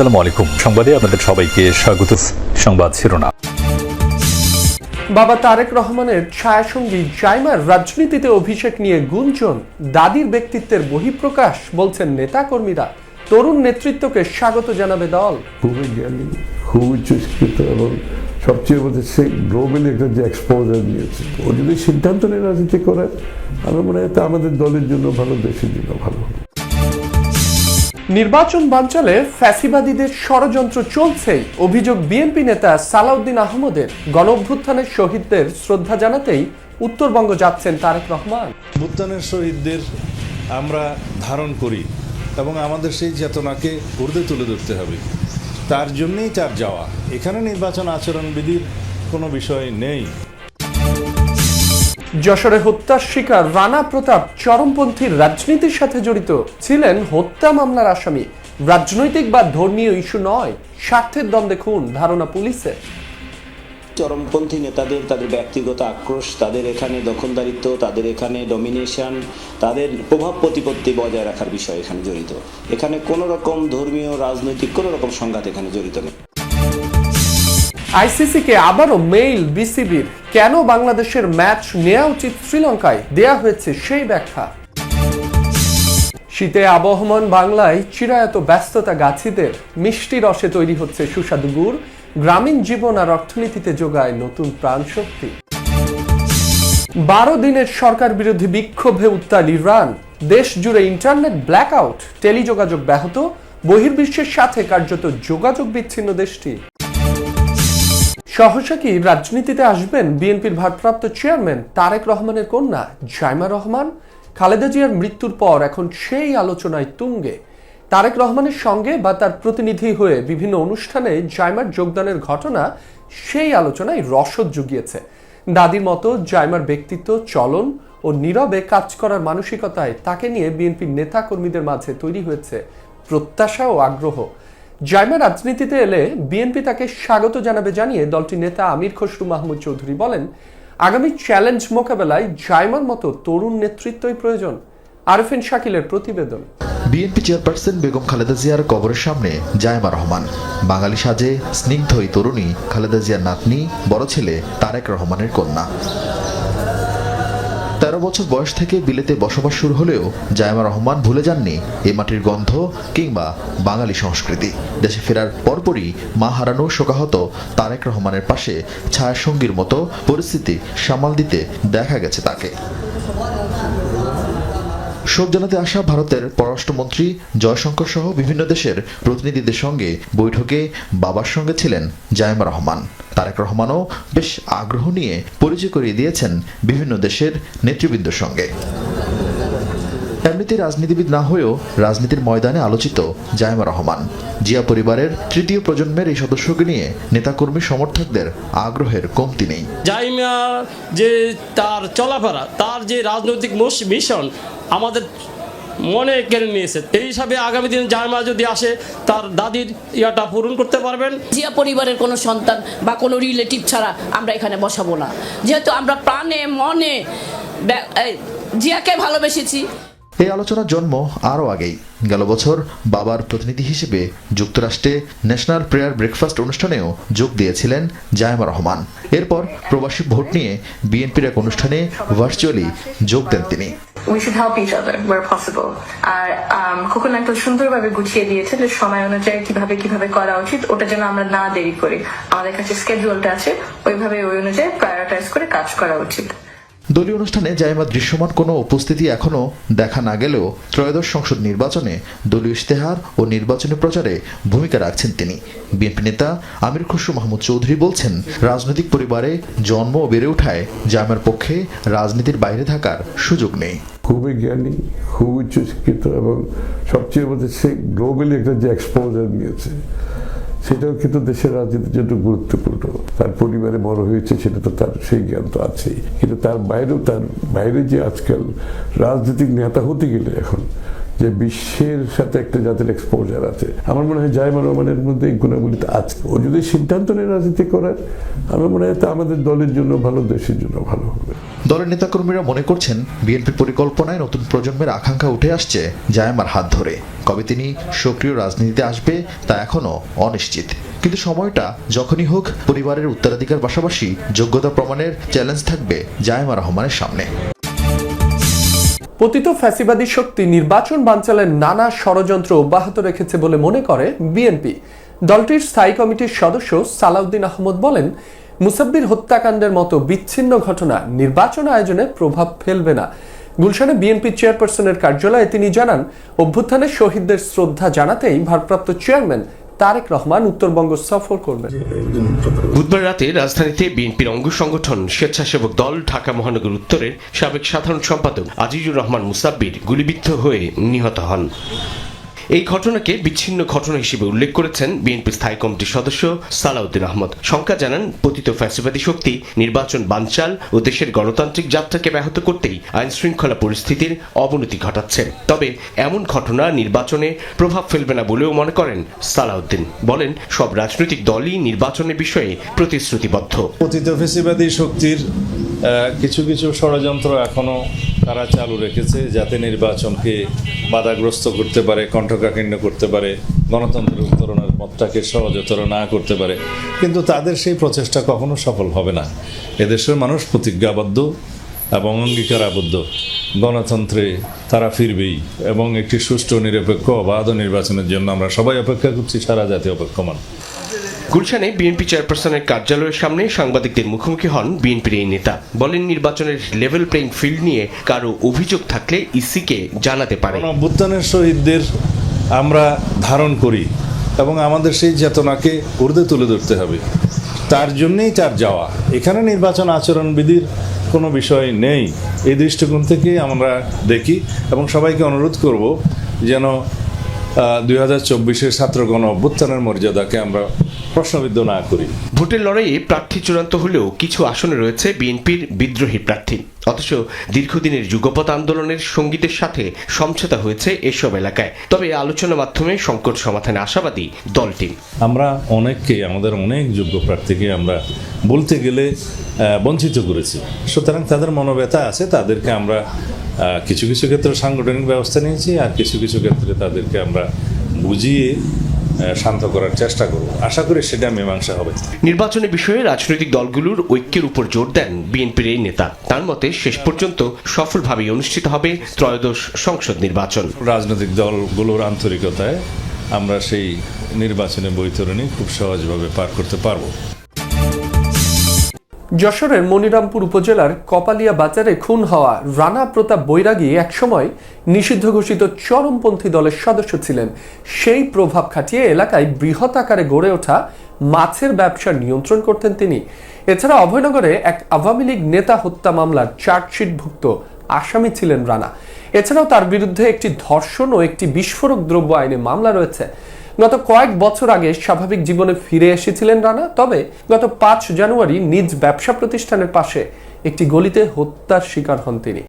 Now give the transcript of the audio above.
আসসালামু আলাইকুম। সংবাদে আপনাদের সবাইকে স্বাগত। সংবাদ শিরোনাম। বাবা তারেক রহমানের ছায়াসঙ্গী জাইমার রাজনীতিতে অভিষেক নিয়ে গুঞ্জন দাদির ব্যক্তিত্বের বহিঃপ্রকাশ বলছেন নেতাকর্মীরা। তরুণ নেতৃত্বকে স্বাগত জানাবে দল। খুবই জ্ঞানী খুব উচ্চশিক্ষিত এবং সবচেয়ে বলতে সে গ্লোবালি একটা যে এক্সপোজার নিয়েছে। ও যদি সিদ্ধান্ত নিয়ে রাজনীতি করে আমার মনে হয় তা আমাদের দলের জন্য ভালো দেশের জন্য ভালো। নির্বাচন বাঞ্চলে ফ্যাসিবাদীদের ষড়যন্ত্র চলছেই অভিযোগ বিএনপি নেতা সালাউদ্দিন আহমদের গণ অভ্যুত্থানের শহীদদের শ্রদ্ধা জানাতেই উত্তরবঙ্গ যাচ্ছেন তারেক রহমান। ভুত্তানের শহীদদের আমরা ধারণ করি এবং আমাদের সেই চেতনাকে ঊর্ধ্বে তুলে ধরতে হবে। তার জন্যেই তার যাওয়া। এখানে নির্বাচন আচরণবিধির কোনো বিষয় নেই। যশোরে হত্যার শিকার রানা প্রতাপ চরমপন্থীর রাজনীতির সাথে জড়িত ছিলেন হত্যা মামলার আসামি। রাজনৈতিক বা ধর্মীয় ইস্যু নয় স্বার্থের দ্বন্দ্বে খুন ধারণা পুলিশের। চরমপন্থী নেতাদের তাদের ব্যক্তিগত আক্রোশ তাদের এখানে দখলদারিত্ব তাদের এখানে ডমিনেশন তাদের প্রভাব প্রতিপত্তি বজায় রাখার বিষয় এখানে জড়িত। এখানে কোনো রকম ধর্মীয় রাজনৈতিক কোনো রকম সংঘাত এখানে জড়িত নেই। আইসিসিকে আবারও মেইল বিসিবির কেন বাংলাদেশের ম্যাচ নেওয়া উচিত শ্রীলঙ্কায়? দেয়া হয়েছে সেই ব্যাখ্যা। শীতে আবহমান বাংলায় চিরায়ত ব্যস্ততা গাছিদের। মিষ্টি রসে তৈরি হচ্ছে সুস্বাদু গুড়। গ্রামীণ জীবন আর অর্থনীতিতে যোগায় নতুন প্রাণ শক্তি বারো দিনের সরকার বিরোধী বিক্ষোভে উত্তাল ইরান। দেশ জুড়ে ইন্টারনেট ব্ল্যাকআউট। টেলিযোগাযোগ ব্যাহত। বহির্বিশ্বের সাথে কার্যত যোগাযোগ বিচ্ছিন্ন দেশটি। সহসা কি রাজনীতিতে আসবেন বিএনপির ভারপ্রাপ্ত চেয়ারম্যান তারেক রহমানের কন্যা জাইমা রহমান? খালেদা জিয়ার মৃত্যুর পর এখন সেই আলোচনায় তুঙ্গে। তারেক রহমানের সঙ্গে বা তার প্রতিনিধি হয়ে বিভিন্ন অনুষ্ঠানে জাইমার যোগদানের ঘটনা সেই আলোচনায় রসদ জুগিয়েছে। দাদির মতো জাইমার ব্যক্তিত্ব চলন ও নীরবে কাজ করার মানসিকতায় তাকে নিয়ে বিএনপির নেতা কর্মীদের মাঝে তৈরি হয়েছে প্রত্যাশা ও আগ্রহ। জাইমা রাজনীতিতে এলে বিএনপি তাকে স্বাগত জানাবে জানিয়ে দলটির নেতা আমির খসরু মাহমুদ চৌধুরী বলেন, আগামী চ্যালেঞ্জ মোকাবেলায় জাইমার মতো তরুণ নেতৃত্বই প্রয়োজন। আরফিন শাকিলের প্রতিবেদন। বিএনপি চেয়ারপারসন বেগম খালেদা জিয়ার কবরের সামনে জায়মা রহমান, বাঙালি সাজে স্নিগ্ধ তরুণী খালেদা জিয়ার নাতনি, বড় ছেলে তারেক রহমানের কন্যা। তেরো বছর বয়স থেকে বিলেতে বসবাস শুরু হলেও জায়মা রহমান ভুলে যাননি এ মাটির গন্ধ কিংবা বাঙালি সংস্কৃতি। দেশে ফেরার পরপরই মা হারানো শোকাহত তারেক রহমানের পাশে ছায়াসঙ্গীর মতো পরিস্থিতি সামাল দিতে দেখা গেছে তাকে। শোক জানাতে আসা ভারতের পররাষ্ট্রমন্ত্রী জয়শঙ্কর সহ বিভিন্ন দেশের প্রতিনিধিদের সঙ্গে বৈঠকে বাবার সঙ্গে ছিলেন জায়মা রহমান। তারেক রহমানও বেশ আগ্রহ নিয়ে পরিচয় করিয়ে দিয়েছেন বিভিন্ন দেশের নেতৃবৃন্দের সঙ্গে। এমনিতে রাজনীতিবিদ না হয়েও রাজনীতির ময়দানে আলোচিত জায়মা রহমান। জিয়া পরিবারের তৃতীয় প্রজন্মের এই সদস্যকে নিয়ে নেতাকর্মী সমর্থকদের আগ্রহের কমতি নেই। জাইমিয়া যে তার চলাফেরা, তার যে রাজনৈতিক মিশন আমাদের মনে কেড়ে নিয়েছে। এই হিসাবে আগামী দিনে জাইমা যদি আসে তার দাদির ইয়াটা পূরণ করতে পারবেন। জিয়া পরিবারের কোনো সন্তান বা কোনো রিলেটিভ ছাড়া আমরা এখানে বসাবো না। যেহেতু আমরা প্রাণে মনে জিয়াকে ভালোবেসেছি। এই আলোচনার জন্ম আরও আগেই। গেল বছর বাবার প্রতিনিধি হিসেবে যুক্তরাষ্ট্রে ন্যাশনাল প্রেয়ার ব্রেকফাস্ট অনুষ্ঠানেও যোগ দিয়েছিলেন জায়মা রহমান। এরপর প্রবাসী ভোট নিয়ে বিএনপির এক অনুষ্ঠানে ভার্চুয়ালি যোগ দেন তিনি। We should help each other where possible R um, একটা সুন্দর সুন্দরভাবে গুছিয়ে দিয়েছে যে সময় অনুযায়ী কীভাবে কীভাবে করা উচিত ওটা যেন আমরা না দেরি করি। আমাদের কাছে স্কেডিউলটা আছে ওইভাবে ওই অনুযায়ী প্রায়োরিটাইজ করে কাজ করা উচিত। দলীয় অনুষ্ঠানে জায়মা দৃশ্যমান কোনো উপস্থিতি এখনও দেখা না গেলেও ত্রয়োদশ সংসদ নির্বাচনে দলীয় ইশতেহার ও নির্বাচনী প্রচারে ভূমিকা রাখছেন তিনি। বিএনপি নেতা আমির খসরু মাহমুদ চৌধুরী বলছেন, রাজনৈতিক পরিবারে জন্ম ও বেড়ে ওঠায় জায়মার পক্ষে রাজনীতির বাইরে থাকার সুযোগ নেই। খুবই জ্ঞানী খুব উচ্চশিক্ষিত এবং সবচেয়ে বলতে সে গ্লোবালি একটা যে এক্সপোজার নিয়েছে। সেটাও কিন্তু দেশের রাজনীতির জন্য গুরুত্বপূর্ণ। তার পরিবারে বড় হয়েছে, সেটা তো তার, সেই জ্ঞান তো আছেই। কিন্তু তার বাইরেও তার বাইরে যে আজকাল রাজনৈতিক নেতা হতে গেলে এখন যে বিশ্বের সাথে একটা জাতের এক্সপোজার আছে। আমার মনে হয় জায়মা রহমানের মধ্যে এই গুণাবলী তো আছে। ও যদি সিদ্ধান্ত নেয় রাজনীতি করার আমার মনে হয় তা আমাদের দলের জন্য ভালো, দেশের জন্য ভালো হবে। দলের নেতাকর্মীরা মনে করছেন বিএনপির পরিকল্পনায় নতুন প্রজন্মের আকাঙ্ক্ষা উঠে আসছে জায়মার হাত ধরে। কবে তিনি সক্রিয় রাজনীতিতে আসবে তা এখনও অনিশ্চিত। কিন্তু সময়টা যখনই হোক, পরিবারের উত্তরাধিকার পাশাপাশি যোগ্যতা প্রমাণের চ্যালেঞ্জ থাকবে জায়মা রহমানের সামনে। পতিত ফ্যাসিবাদী শক্তি নির্বাচন বানচালের নানা ষড়যন্ত্র অব্যাহত রেখেছে বলে মনে করে বিএনপি। দলটির স্থায়ী কমিটির সদস্য সালাউদ্দিন আহমদ বলেন, মুসাব্বির হত্যাকাণ্ডের মতো বিচ্ছিন্ন ঘটনা নির্বাচন আয়োজনে প্রভাব ফেলবে না। গুলশানে বিএনপি চেয়ারপারসনের কার্যালয়ে তিনি জানান, অভ্যুত্থানে শহীদদের শ্রদ্ধা জানাতেই ভারপ্রাপ্ত চেয়ারম্যান তারেক রহমান উত্তরবঙ্গ সফর করবেন বুধবার রাতে রাজধানীতে বিএনপির অঙ্গ সংগঠন স্বেচ্ছাসেবক দল ঢাকা মহানগর উত্তরের সাবেক সাধারণ সম্পাদক আজিজুর রহমান মুসাব্বির গুলিবিদ্ধ হয়ে নিহত হন। এই ঘটনাকে বিচ্ছিন্ন ঘটনা হিসেবে উল্লেখ করেছেন বিএনপি স্থায়ী কমিটির সদস্য সালাউদ্দিন আহমদ। শঙ্কা জানান, পতিত ফ্যাসিবাদী শক্তি, নির্বাচন বানচাল ও দেশের গণতান্ত্রিক যাত্রাকে ব্যাহত করতেই আইন শৃঙ্খলা পরিস্থিতির অবনতি ঘটাচ্ছে। তবে এমন ঘটনা নির্বাচনে প্রভাব ফেলবে না বলেও মনে করেন সালাউদ্দিন। বলেন, সব রাজনৈতিক দলই নির্বাচনের বিষয়ে প্রতিশ্রুতিবদ্ধ। পতিত ফেসিবাদী শক্তির কিছু কিছু ষড়যন্ত্র এখনও তারা চালু রেখেছে যাতে নির্বাচনকে বাধাগ্রস্ত করতে পারে কণ্ঠকাকীর্ণ করতে পারে, গণতন্ত্রের উত্তরণের পথটাকে সহজতর না করতে পারে। কিন্তু তাদের সেই প্রচেষ্টা কখনো সফল হবে না। এদেশের মানুষ প্রতিজ্ঞাবদ্ধ এবং অঙ্গীকার আবদ্ধ গণতন্ত্রে তারা ফিরবেই এবং একটি সুষ্ঠু, নিরপেক্ষ, অবাধ নির্বাচনের জন্য আমরা সবাই অপেক্ষা করছি, সারা জাতি অপেক্ষমান। গুলশানে বিএনপি চেয়ারপারসনের কার্যালয়ের সামনে সাংবাদিকদের মুখোমুখি হন বিএনপির এই নেতা। বলেন, নির্বাচনের লেভেল প্লেইং ফিল্ড নিয়ে কারও অভিযোগ থাকলে ইসিকে জানাতে পারে। অভ্যুত্থানের শহীদদের আমরা ধারণ করি এবং আমাদের সেই চেতনাকে উর্দে তুলে ধরতে হবে। তার জন্যেই তার যাওয়া। এখানে নির্বাচন আচরণবিধির কোনো বিষয় নেই। এই দৃষ্টিকোণ থেকে আমরা দেখি এবং সবাইকে অনুরোধ করব যেন দুই হাজার চব্বিশের ছাত্রগণ অভ্যুত্থানের মর্যাদাকে আমরা প্রশ্নবিদ্ধ না করি। ভোটের লড়াইয়ে প্রার্থী চূড়ান্ত হলেও কিছু আসনে রয়েছে বিএনপির বিদ্রোহী প্রার্থী। অথচ দীর্ঘদিনের যুগপৎ আন্দোলনের সঙ্গীতের সাথে সমঝোতা হয়েছে এসব এলাকায়। তবে আলোচনার মাধ্যমে সংকট সমাধানে আশাবাদী দলটি আমরা অনেককে আমাদের অনেক যোগ্য প্রার্থীকে আমরা বলতে গেলে বঞ্চিত করেছি। সুতরাং তাদের মনোব্যথা আছে তাদেরকে আমরা কিছু কিছু ক্ষেত্রে সাংগঠনিক ব্যবস্থা নিয়েছি আর কিছু কিছু ক্ষেত্রে তাদেরকে আমরা বুঝিয়ে শান্ত করার চেষ্টা করব। আশা করি সেটা মীমাংসা হবে। নির্বাচনের বিষয়ে রাজনৈতিক দলগুলোর ঐক্যের উপর জোর দেন বিএনপির এই নেতা। তার মতে শেষ পর্যন্ত সফলভাবেই অনুষ্ঠিত হবে ত্রয়োদশ সংসদ নির্বাচন। রাজনৈতিক দলগুলোর আন্তরিকতায় আমরা সেই নির্বাচনের বৈতরণী খুব সহজভাবে পার করতে পারব। যশোরের মনিরামপুর উপজেলার কপালিয়া বাজারে খুন হওয়া রানা প্রতাপ বৈরাগী একসময় নিষিদ্ধ ঘোষিত চরমপন্থী দলের সদস্য ছিলেন। সেই প্রভাব খাটিয়ে এলাকায় বৃহৎ আকারে গড়ে ওঠা মাছের ব্যবসা নিয়ন্ত্রণ করতেন তিনি। এছাড়া অভয়নগরে এক আওয়ামী লীগ নেতা হত্যা মামলার চার্জশিটভুক্ত আসামি ছিলেন রানা। এছাড়াও তার বিরুদ্ধে একটি ধর্ষণ ও একটি বিস্ফোরক দ্রব্য আইনে মামলা রয়েছে। গত কয়েক বছর আগে স্বাভাবিক জীবনে ফিরে এসেছিলেন রানা, তবে গত পাঁচ জানুয়ারি নিজ ব্যবসা প্রতিষ্ঠানের পাশে একটি গলিতে হত্যার শিকার হন তিনি।